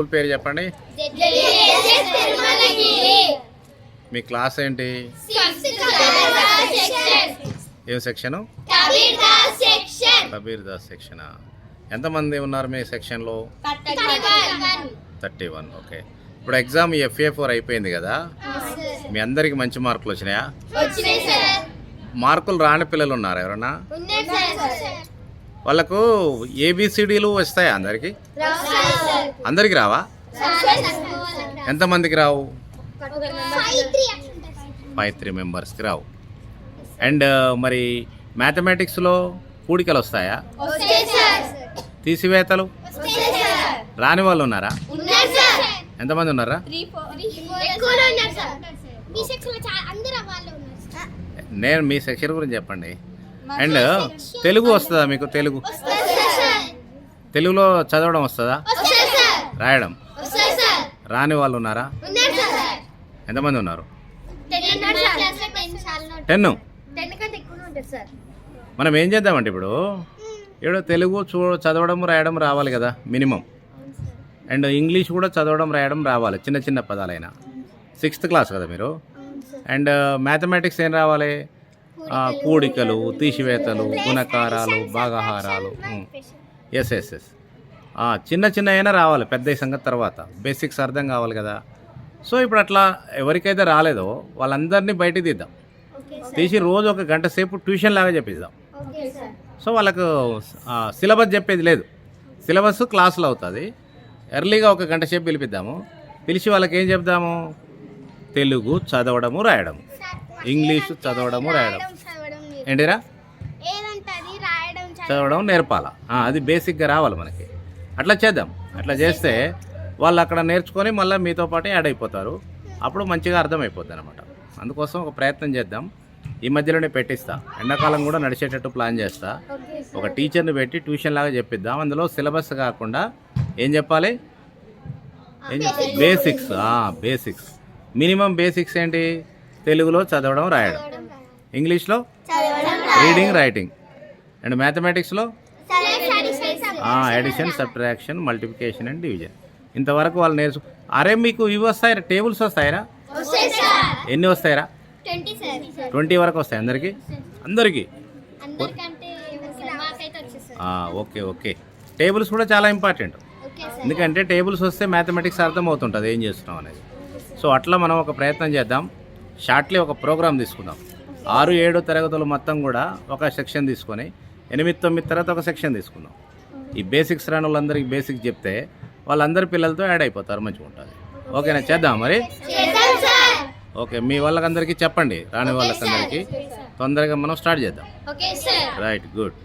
School పేరు చెప్పండి. మీ class ఏంటి? ఏం సెక్షను? కబీర్ దాస్ సెక్షనా? ఎంతమంది ఉన్నారు మీ సెక్షన్లో? Thirty one okay. ఇప్పుడు ఎగ్జామ్ ఎఫ్ఏ ఫోర్ అయిపోయింది కదా? మీ అందరికి మంచి మార్కులు వచ్చినాయా? మార్కులు రాని పిల్లలు ఉన్నారు ఎవరన్నా? వాళ్ళకు ఏబిసిడీలు వస్తాయా అందరికి? అందరికి రావా? ఎంతమందికి రావు? ఫైవ్ త్రీ మెంబర్స్కి రావు. అండ్ మరి మ్యాథమెటిక్స్లో కూడికలు వస్తాయా? తీసివేతలు? రాని వాళ్ళు ఉన్నారా? ఎంతమంది ఉన్నారా? నేను మీ సెక్షన్ గురించి చెప్పండి. అండ్ తెలుగు వస్తుందా మీకు? తెలుగు. తెలుగులో చదవడం వస్తుందా? రాయడం. రాని వాళ్ళు ఉన్నారా? ఎంతమంది ఉన్నారు? టెన్. మనం ఏం చేద్దామంటే ఇప్పుడు ఇప్పుడు తెలుగు చూ చదవడం రాయడం రావాలి కదా మినిమం. అండ్ ఇంగ్లీష్ కూడా చదవడం రాయడం రావాలి చిన్న చిన్న పదాలైనా. సిక్స్త్ క్లాస్ కదా మీరు? అండ్ మ్యాథమెటిక్స్ ఏం రావాలి? కూడికలు తీసివేతలు గుణకారాలు భాగహారాలు. ఎస్ ఎస్ ఎస్ చిన్న చిన్న అయినా రావాలి పెద్ద సంగతి తర్వాత. బేసిక్స్ అర్థం కావాలి కదా. సో ఇప్పుడు అట్లా ఎవరికైతే రాలేదో వాళ్ళందరినీ బయటికి తీద్దాం. తీసి రోజు ఒక గంట సేపు ట్యూషన్ లాగా చెప్పిద్దాం. సో వాళ్ళకు సిలబస్ చెప్పేది లేదు. సిలబస్ క్లాసులో అవుతుంది. ఎర్లీగా ఒక గంట సేపు పిలిపిద్దాము. పిలిచి వాళ్ళకి ఏం చెప్దాము? తెలుగు చదవడము రాయడము. ఇంగ్లీషు చదవడము రాయడం. ఏంటిరా? చదవడం. నేర్పాలా. అది బేసిక్గా రావాలి మనకి. అట్లా చేద్దాం. అట్లా చేస్తే వాళ్ళు అక్కడ నేర్చుకొని మళ్ళీ మీతో పాటు యాడ్ అయిపోతారు. అప్పుడు మంచిగా అర్థమైపోద్ది అనమాట అందుకోసం ఒక ప్రయత్నం చేద్దాం. ఈ మధ్యలోనే పెట్టిస్తా. ఎండాకాలం కూడా నడిచేటట్టు ప్లాన్ చేస్తా. ఒక టీచర్ని పెట్టి ట్యూషన్ లాగా చెప్పిద్దాం. అందులో సిలబస్ కాకుండా ఏం చెప్పాలి? ఏం చెప్పాలి? బేసిక్స్. బేసిక్స్. మినిమం బేసిక్స్ ఏంటి? తెలుగులో చదవడం రాయడం. ఇంగ్లీష్లో? Reading writing. And మ్యాథమెటిక్స్లో? Addition subtraction multiplication and division ఇంతవరకు వాళ్ళు నేర్చు అరే మీకు ఇవి వస్తాయిరా టేబుల్స్ వస్తాయిరా? ఎన్ని వస్తాయిరా? ట్వంటీ వరకు వస్తాయి అందరికీ? అందరికీ? అందరికంటే మాకైతే వచ్చేసారు ఆ, ఓకే ఓకే. టేబుల్స్ కూడా చాలా ఇంపార్టెంట్. Okay sir. ఎందుకంటే టేబుల్స్ వస్తే మ్యాథమెటిక్స్ అర్థమవుతుంటుంది ఏం చేస్తున్నాం అనేది. సో అట్లా మనం ఒక ప్రయత్నం చేద్దాం. షార్ట్లీ ఒక ప్రోగ్రామ్ తీసుకుందాం. ఆరు ఏడు తరగతులు మొత్తం కూడా ఒక సెక్షన్ తీసుకొని ఎనిమిది తొమ్మిది తర్వాత ఒక సెక్షన్ తీసుకుందాం. ఈ బేసిక్స్ రాని వాళ్ళందరికీ బేసిక్స్ చెప్తే వాళ్ళందరి పిల్లలతో యాడ్ అయిపోతారు మంచిగా ఉంటుంది. ఓకేనా? చేద్దాం మరి ఓకే మీ వాళ్ళకందరికీ చెప్పండి రాని వాళ్ళకందరికీ. తొందరగా మనం స్టార్ట్ చేద్దాం. Right good.